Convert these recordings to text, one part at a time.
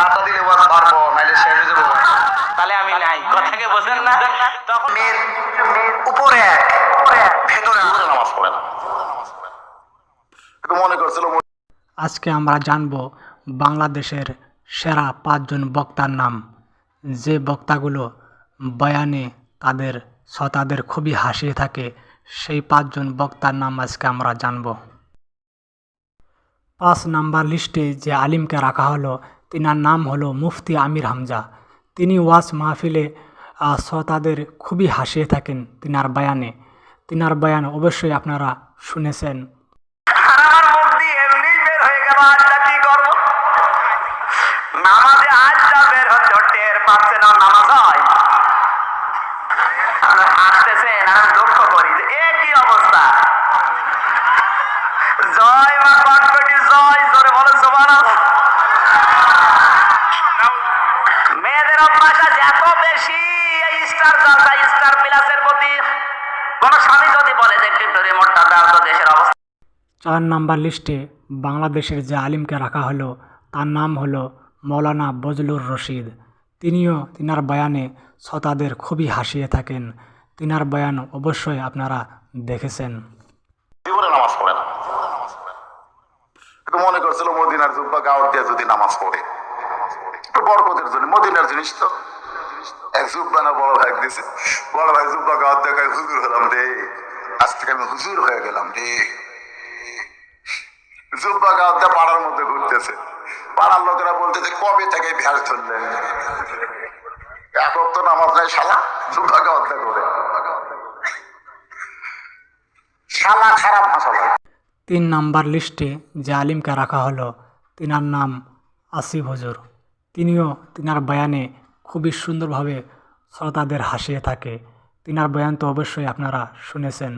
চাটা দিলে ওয়াজ পারব নাইলে শেষ হয়ে যাব। তাহলে আমি নাই। কথাকে বোঝেন না। তখন মেয়ের উপরে ভেতরে নামাজ পড়ে না। মনে করছিল আজকে আমরা জানব বাংলাদেশের সেরা পাঁচজন বক্তার নাম। যে বক্তাগুলো বয়ানে তাদের শ্রোতাদের খুবই হাসিয়ে থাকে সেই পাঁচজন বক্তার নাম আজকে আমরা জানব। পাঁচ নাম্বার লিস্টে যে আলিমকে রাখা হলো তিনার নাম হলো মুফতি আমির হামজা। তিনি ওয়াজ মাহফিলে শ্রোতাদের খুবই হাসিয়ে থাকেন তিনার বায়ানে। তিনার বায়ান অবশ্যই আপনারা শুনেছেন আর আমার মুখ দিয়ে এমনি বের হয়ে গেল আজটা কি করব নামাজে আজটা বের হচ্ছে ও টের পাচ্ছে না নামাজ হয় আর হাসতেছেন আর আমি দুঃখ করি যে এ কি অবস্থা জয় মা কটকটি জয় জোরে বলো জোবান মেয়েদের অভ্যাস আছে এত বেশি এই স্টার জলসা স্টার বিলাসের প্রতি কোন স্বামী যদি বলে যে একটু রিমোটটা দাও তো দেশের অবস্থা চার নাম্বার লিস্টে বাংলাদেশের যে আলিমকে রাখা হলো তার নাম হলো মৌলানা বজলুর রশিদ। তিনিও তিনার বয়ানে শ্রোতাদের খুবই হাসিয়ে থাকেন। তিনার বয়ান অবশ্যই আপনারা দেখেছেন। জীবনে নামাজ পড়ে না। মনে করছিল মদিনার জুব্বা গাওয়ার দিয়ে যদি নামাজ পড়ে। একটু বরকতের জন্য। মদিনার জিনিস তো এক জুব্বা না বড় ভাই দিছে। বড় ভাই জুব্বা গাওয়ার দেখায় হুজুর হলাম রে। আজ থেকে আমি হুজুর হয়ে গেলাম রে। জুব্বা পাড়ার মধ্যে ঘুরতেছে। পাড়ার লোকেরা বলতেছে, কবে থেকে ভ্যাস ধরলেন? একক তো নামাজ নাই, শালা। জুব্বা করে শালা খারাপ ভাষা তিন নাম্বার লিস্টে যে আলিমকে রাখা হলো, তিনার নাম আসিফ হুজুর। তিনিও তিনার বয়ানে খুবই সুন্দরভাবে শ্রোতাদের হাসিয়ে থাকে। তিনার বয়ান তো অবশ্যই আপনারা শুনেছেন।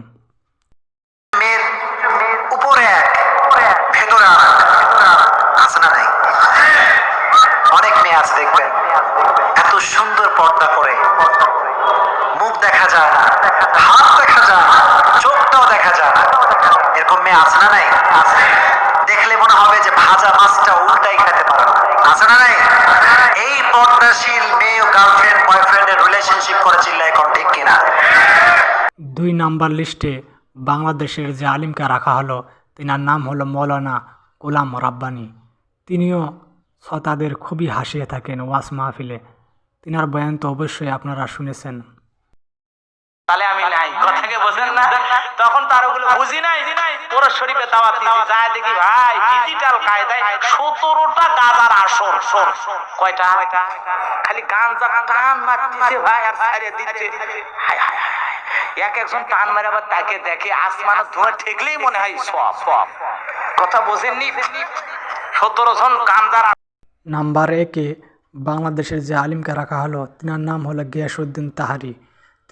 আছে অনেক মেয়ে আছে দেখবেন। এত সুন্দর পর্দা করে। মুখ দেখা যায় না, হাত দেখা যায় না, চোখটাও দেখা যায় না। এরকম মেয়ে আছে না নাই? দেখলে মনে হবে যে ভাজা মাছটা উল্টাই খেতে পারে না আছে না নাই এই পর্দাশীল মেয়ে গার্লফ্রেন্ড বয়ফ্রেন্ডের করেছিল কর ঠিক কিনা? দুই নাম্বার লিস্টে বাংলাদেশের যে আলিমকে রাখা হলো, তিনার নাম হলো মৌলানা গোলাম রাব্বানি। তিনিও শ্রোতাদের খুবই হাসিয়ে থাকেন ওয়াস মাহফিলে। তিনার বয়ান তো অবশ্যই আপনারা শুনেছেন। তাহলে আমি নাই। কথাকে বোঝেন না? তখন বুঝি নাই। শরীফে দাওয়াত যায়। দেখি ভাই ডিজিটাল কায়দায় সতেরোটা আসর। সর কয়টা? খালি মারতেছে ভাই, আর দিচ্ছে। এক একজন টান মারে আবার তাকে দেখে আসমানের ধোঁয়া ঠেকলেই মনে হয় সব। সব কথা বোঝেননি? সতেরো জন গাঞ্জার নাম্বার একে বাংলাদেশের যে আলিমকে রাখা হলো, তিনার নাম হলো গিয়াসুদ্দিন তাহারি।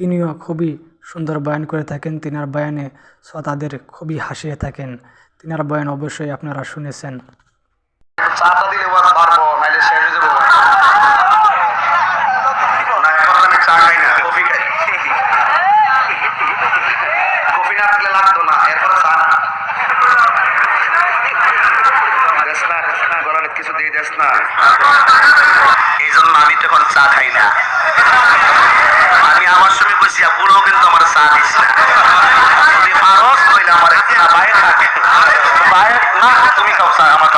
তিনিও খুবই সুন্দর বয়ান করে থাকেন। তিনার বয়ানে শ্রোতাদের খুবই হাসিয়ে থাকেন। তিনার বয়ান অবশ্যই আপনারা শুনেছেন। এই জন্য আমি তো এখন চা খাই না। আমি আমার সময় কইছি বুড়ো কিন্তু আমার চা দিস না। যদি পারস কইলে আমার বাইরে থাকে। বাইরে না তুমি কাউ চা আমার